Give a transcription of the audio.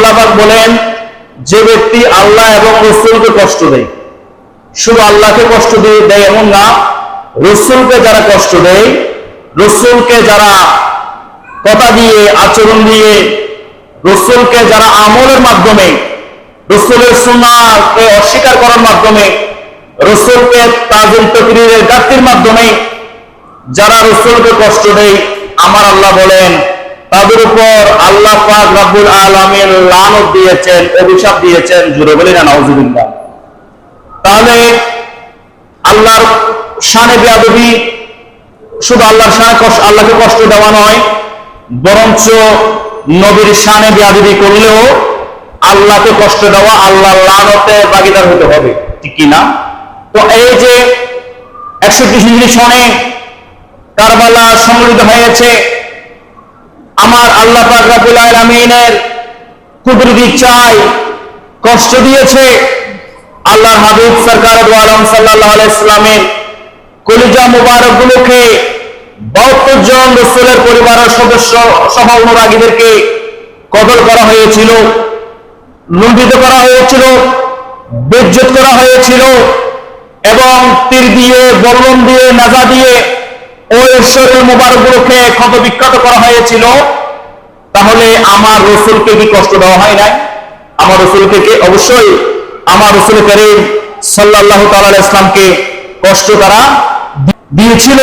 আল্লাহ পাক বলেন, যে ব্যক্তি আল্লাহ এবং রসুলকে কষ্ট দেয়, শুধু আল্লাহকে কষ্ট দিয়ে দেয় এমন না, রসুলকে যারা কষ্ট দেয়, রসুলকে যারা কথা দিয়ে, আচরণ দিয়ে, রসুলকে যারা আমলের মাধ্যমে, রসুলের সুন্নাহকে অস্বীকার করার মাধ্যমে, রসুলকে তাজুল তকরিরের গাতির মাধ্যমে, যারা রসুলকে কষ্ট দেয়, আমার আল্লাহ বলেন তাদের উপর আল্লাহ পাক রাব্বুল আলামিন লানত দিয়েছেন, অভিশাপ দিয়েছেন, জুড়ে বলি না, নাউজুবিল্লাহ। তাহলে আল্লাহর শানে বিয়াদবি শুধু আল্লাহর শানে আল্লাহকে কষ্ট দেওয়া নয়, বরঞ্চ নবীর শানে বিয়াদবি করলেও আল্লাহকে কষ্ট দেওয়া আল্লাহ লানতে বাগিদার হতে হবে, ঠিক কি না? তো এই যে হিজড়ি সনে কারবালা সংগঠিত হয়েছে আমার আল্লাহ পাক রাব্বুল আলামিনের কুদরতি চাই, কষ্ট দিয়েছে আল্লাহ হাবিব সরকার সাল্লাল্লাহু ইসলামের কলিজা মুবারক গুলোকে বাহাত্তর জন রসুলের পরিবারের সদস্য সহ অনুরাগীদেরকে কদল করা হয়েছিল, লুণ্ঠিত করা হয়েছিল, বেজ্জত করা হয়েছিল এবং তীর দিয়ে, বল্লম দিয়ে, নাজা দিয়ে মুবারকগুলোকে ক্ষত বিখ্যাত করা হয়েছিল, তাহলে আমার রসুলকে কি কষ্ট দেওয়া হয় নাই? আমার রসুলকে অবশ্যই আমার রসুল করিম সাল্লাহ তাল ইসলামকে কষ্ট তারা দিয়েছিল?